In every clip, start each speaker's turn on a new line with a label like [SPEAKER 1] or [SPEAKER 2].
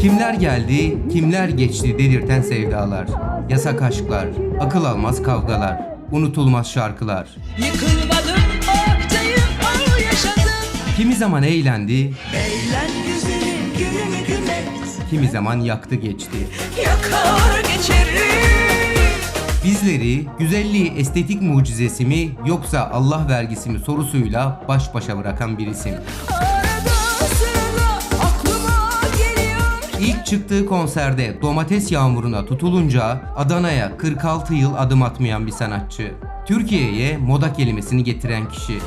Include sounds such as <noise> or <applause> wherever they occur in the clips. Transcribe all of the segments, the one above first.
[SPEAKER 1] Kimler geldi, kimler geçti dedirten sevdalar. Yasak aşklar, akıl almaz kavgalar, unutulmaz şarkılar.
[SPEAKER 2] Yıkılmadım ayaktayım al yaşadım
[SPEAKER 1] Kimi zaman eğlendi,
[SPEAKER 2] Eğlen güzelim günümü güne
[SPEAKER 1] kimi zaman yaktı geçti.
[SPEAKER 2] Yakar geçerim
[SPEAKER 1] Bizleri güzelliği estetik mucizesi mi yoksa Allah vergisi mi sorusuyla baş başa bırakan bir isim.
[SPEAKER 2] Arada
[SPEAKER 1] çıktığı konserde domates yağmuruna tutulunca Adana'ya 46 yıl adım atmayan bir sanatçı. Türkiye'ye moda kelimesini getiren kişi.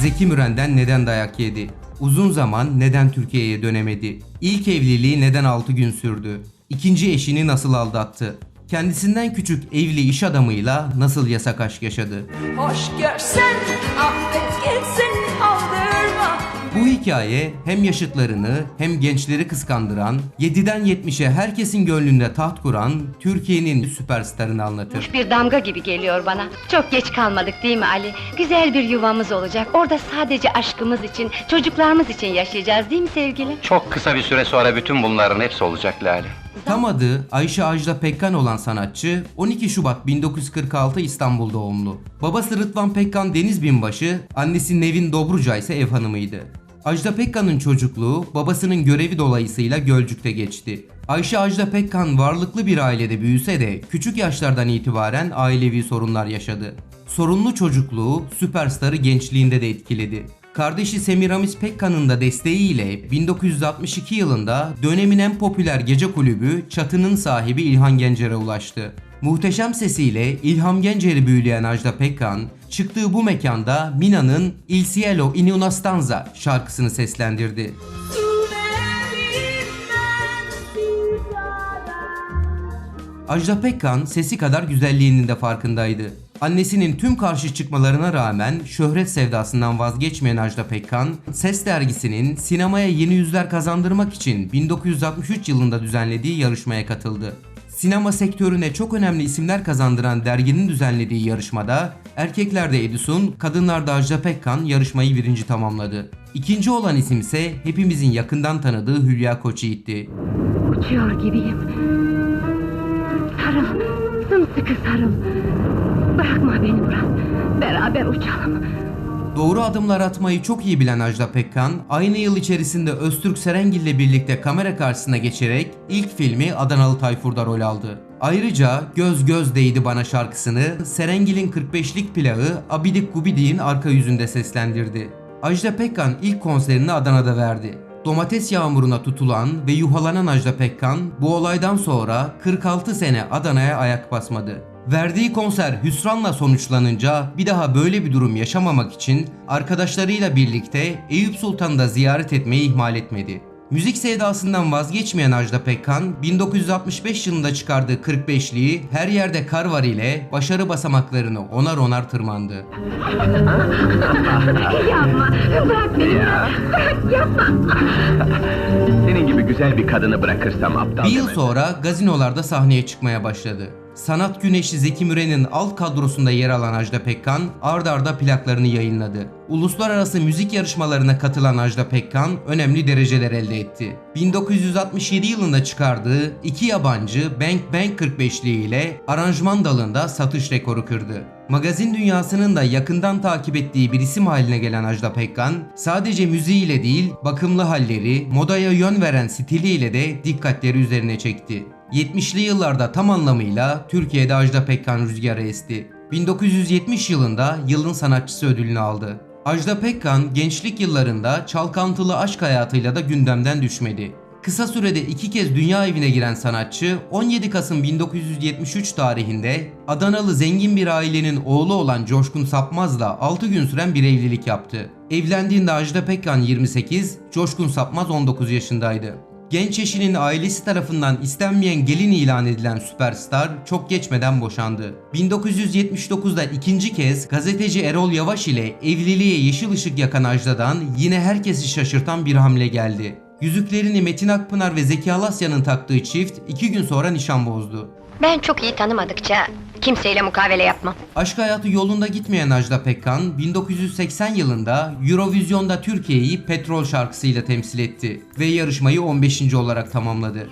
[SPEAKER 1] Zeki Müren'den neden dayak yedi? Uzun zaman neden Türkiye'ye dönemedi? İlk evliliği neden 6 gün sürdü? İkinci eşini nasıl aldattı? Kendisinden küçük evli iş adamıyla nasıl yasak aşk yaşadı?
[SPEAKER 2] Hoş görsen affet
[SPEAKER 1] Bu hikaye hem yaşıtlarını hem gençleri kıskandıran, 7'den 70'e herkesin gönlünde taht kuran Türkiye'nin süperstarını anlatır.
[SPEAKER 3] Bir damga gibi geliyor bana. Çok geç kalmadık değil mi Ali? Güzel bir yuvamız olacak. Orada sadece aşkımız için, çocuklarımız için yaşayacağız değil mi sevgilim?
[SPEAKER 4] Çok kısa bir süre sonra bütün bunların hepsi olacak Lale.
[SPEAKER 1] Tam adı Ayşe Ajda Pekkan olan sanatçı 12 Şubat 1946 İstanbul doğumlu. Babası Rıdvan Pekkan Deniz Binbaşı, annesi Nevin Dobruca ise ev hanımıydı. Ajda Pekkan'ın çocukluğu babasının görevi dolayısıyla Gölcük'te geçti. Ayşe Ajda Pekkan varlıklı bir ailede büyüse de küçük yaşlardan itibaren ailevi sorunlar yaşadı. Sorunlu çocukluğu süperstarı gençliğinde de etkiledi. Kardeşi Semiramis Pekkan'ın da desteğiyle 1962 yılında dönemin en popüler gece kulübü Çatı'nın sahibi İlhan Gencer'e ulaştı. Muhteşem sesiyle İlham Gencer'i büyüleyen Ajda Pekkan, çıktığı bu mekanda Mina'nın Il Cielo in una stanza şarkısını seslendirdi. Ajda Pekkan sesi kadar güzelliğinin de farkındaydı. Annesinin tüm karşı çıkmalarına rağmen şöhret sevdasından vazgeçmeyen Ajda Pekkan, Ses dergisinin sinemaya yeni yüzler kazandırmak için 1963 yılında düzenlediği yarışmaya katıldı. Sinema sektörüne çok önemli isimler kazandıran derginin düzenlediği yarışmada erkeklerde Edison, kadınlarda Ajda Pekkan yarışmayı birinci tamamladı. İkinci olan isim ise hepimizin yakından tanıdığı Hülya Koçyiğit'ti.
[SPEAKER 3] Uçuyor gibiyim. Sarıl, sımsıkı sarıl. Bırakma beni Murat. Beraber uçalım.
[SPEAKER 1] Doğru adımlar atmayı çok iyi bilen Ajda Pekkan, aynı yıl içerisinde Öztürk Serengil ile birlikte kamera karşısına geçerek ilk filmi Adanalı Tayfur'da rol aldı. Ayrıca Göz Göz Değdi Bana şarkısını Serengil'in 45'lik plağı Abidik Gubidik'in arka yüzünde seslendirdi. Ajda Pekkan ilk konserini Adana'da verdi. Domates yağmuruna tutulan ve yuhalanan Ajda Pekkan bu olaydan sonra 46 sene Adana'ya ayak basmadı. Verdiği konser hüsranla sonuçlanınca bir daha böyle bir durum yaşamamak için arkadaşlarıyla birlikte Eyüp Sultan'ı da ziyaret etmeyi ihmal etmedi. Müzik sevdasından vazgeçmeyen Ajda Pekkan 1965 yılında çıkardığı 45'liği Her Yerde Kar Var ile başarı basamaklarını onar onar tırmandı. <laughs>
[SPEAKER 3] Yapma, bırak beni. Bırak, yapma.
[SPEAKER 4] Senin gibi güzel bir kadını bırakırsam aptal
[SPEAKER 1] Bir yıl sonra gazinolarda sahneye çıkmaya başladı. Sanat güneşi Zeki Müren'in alt kadrosunda yer alan Ajda Pekkan ard arda plaklarını yayınladı. Uluslararası müzik yarışmalarına katılan Ajda Pekkan önemli dereceler elde etti. 1967 yılında çıkardığı iki yabancı Bank Bank 45'liği ile aranjman dalında satış rekoru kırdı. Magazin dünyasının da yakından takip ettiği bir isim haline gelen Ajda Pekkan, sadece müziğiyle değil, bakımlı halleri, modaya yön veren stiliyle de dikkatleri üzerine çekti. 70'li yıllarda tam anlamıyla Türkiye'de Ajda Pekkan rüzgarı esti. 1970 yılında yılın sanatçısı ödülünü aldı. Ajda Pekkan gençlik yıllarında çalkantılı aşk hayatıyla da gündemden düşmedi. Kısa sürede iki kez dünya evine giren sanatçı 17 Kasım 1973 tarihinde Adanalı zengin bir ailenin oğlu olan Coşkun Sapmaz'la 6 gün süren bir evlilik yaptı. Evlendiğinde Ajda Pekkan 28, Coşkun Sapmaz 19 yaşındaydı. Genç eşinin ailesi tarafından istenmeyen gelin ilan edilen süperstar çok geçmeden boşandı. 1979'da ikinci kez gazeteci Erol Yavaş ile evliliğe yeşil ışık yakan Ajda'dan yine herkesi şaşırtan bir hamle geldi. Yüzüklerini Metin Akpınar ve Zeki Alasya'nın taktığı çift iki gün sonra nişan bozdu.
[SPEAKER 3] Ben çok iyi tanımadıkça Kimseyle mukavele yapmam.
[SPEAKER 1] Aşk hayatı yolunda gitmeyen Ajda Pekkan 1980 yılında Eurovision'da Türkiye'yi Petrol şarkısıyla temsil etti ve yarışmayı 15. olarak tamamladı.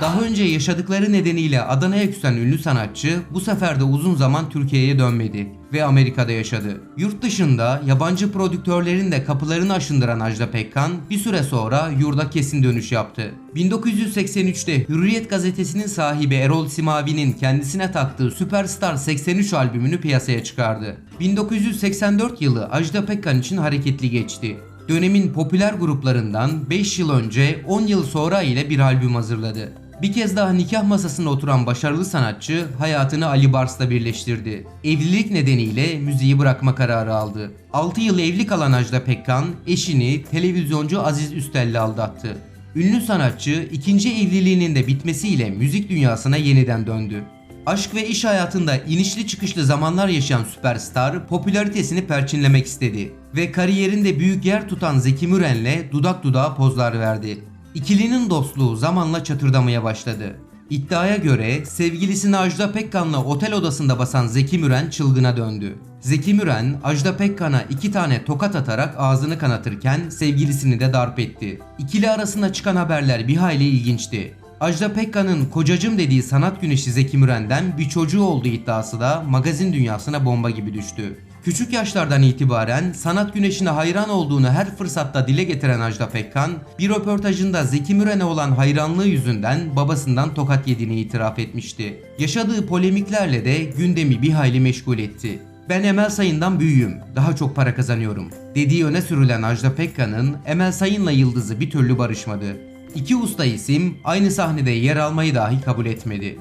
[SPEAKER 1] Daha önce yaşadıkları nedeniyle Adana'ya küsen ünlü sanatçı bu sefer de uzun zaman Türkiye'ye dönmedi ve Amerika'da yaşadı. Yurt dışında yabancı prodüktörlerin de kapılarını aşındıran Ajda Pekkan bir süre sonra yurda kesin dönüş yaptı. 1983'te Hürriyet gazetesinin sahibi Erol Simavi'nin kendisine taktığı Superstar 83 albümünü piyasaya çıkardı. 1984 yılı Ajda Pekkan için hareketli geçti dönemin popüler gruplarından 5 yıl önce 10 yıl sonra ile bir albüm hazırladı. Bir kez daha nikah masasına oturan başarılı sanatçı hayatını Ali Bars'la birleştirdi. Evlilik nedeniyle müziği bırakma kararı aldı. 6 yıl evli kalan Ajda Pekkan eşini televizyoncu Aziz Üstel'le aldattı. Ünlü sanatçı ikinci evliliğinin de bitmesiyle müzik dünyasına yeniden döndü. Aşk ve iş hayatında inişli çıkışlı zamanlar yaşayan süperstar popülaritesini perçinlemek istedi ve kariyerinde büyük yer tutan Zeki Müren'le dudak dudağa pozlar verdi. İkilinin dostluğu zamanla çatırdamaya başladı. İddiaya göre sevgilisini Ajda Pekkan'la otel odasında basan Zeki Müren çılgına döndü. Zeki Müren, Ajda Pekkan'a iki tane tokat atarak ağzını kanatırken sevgilisini de darp etti. İkili arasında çıkan haberler bir hayli ilginçti. Ajda Pekkan'ın kocacım dediği sanat güneşi Zeki Müren'den bir çocuğu olduğu iddiası da magazin dünyasına bomba gibi düştü. Küçük yaşlardan itibaren sanat güneşine hayran olduğunu her fırsatta dile getiren Ajda Pekkan, bir röportajında Zeki Müren'e olan hayranlığı yüzünden babasından tokat yediğini itiraf etmişti. Yaşadığı polemiklerle de gündemi bir hayli meşgul etti. Ben Emel Sayın'dan büyüğüm, daha çok para kazanıyorum. Dediği öne sürülen Ajda Pekkan'ın Emel Sayın'la yıldızı bir türlü barışmadı. İki usta isim aynı sahnede yer almayı dahi kabul etmedi.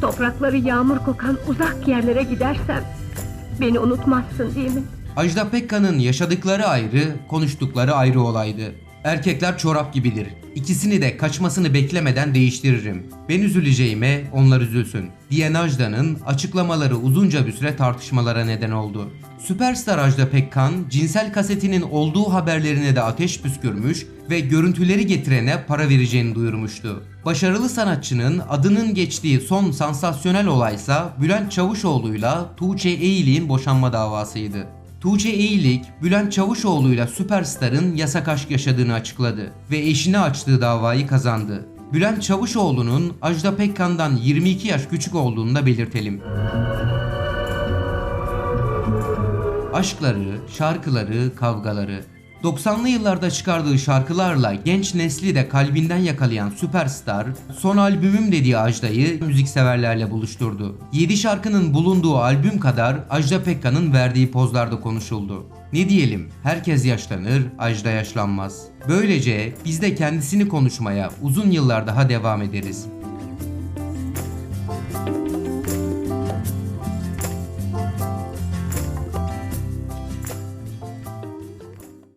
[SPEAKER 5] Toprakları yağmur kokan uzak yerlere gidersem beni unutmazsın değil mi?
[SPEAKER 1] Ajda Pekkan'ın yaşadıkları ayrı, konuştukları ayrı olaydı. Erkekler çorap gibidir. İkisini de kaçmasını beklemeden değiştiririm. Ben üzüleceğime onlar üzülsün. Diyen Ajda'nın açıklamaları uzunca bir süre tartışmalara neden oldu. Süperstar Ajda Pekkan cinsel kasetinin olduğu haberlerine de ateş püskürmüş ve görüntüleri getirene para vereceğini duyurmuştu. Başarılı sanatçının adının geçtiği son sansasyonel olaysa Bülent Çavuşoğlu'yla Tuğçe Eğilik'in boşanma davasıydı. Tuğçe Eğilik, Bülent Çavuşoğlu'yla Süperstar'ın yasak aşk yaşadığını açıkladı ve eşine açtığı davayı kazandı. Bülent Çavuşoğlu'nun Ajda Pekkan'dan 22 yaş küçük olduğunu da belirtelim. Aşkları, şarkıları, kavgaları. 90'lı yıllarda çıkardığı şarkılarla genç nesli de kalbinden yakalayan süperstar, son albümüm dediği Ajda'yı müzikseverlerle buluşturdu. 7 şarkının bulunduğu albüm kadar Ajda Pekkan'ın verdiği pozlarda konuşuldu. Ne diyelim, herkes yaşlanır, Ajda yaşlanmaz. Böylece biz de kendisini konuşmaya uzun yıllar daha devam ederiz.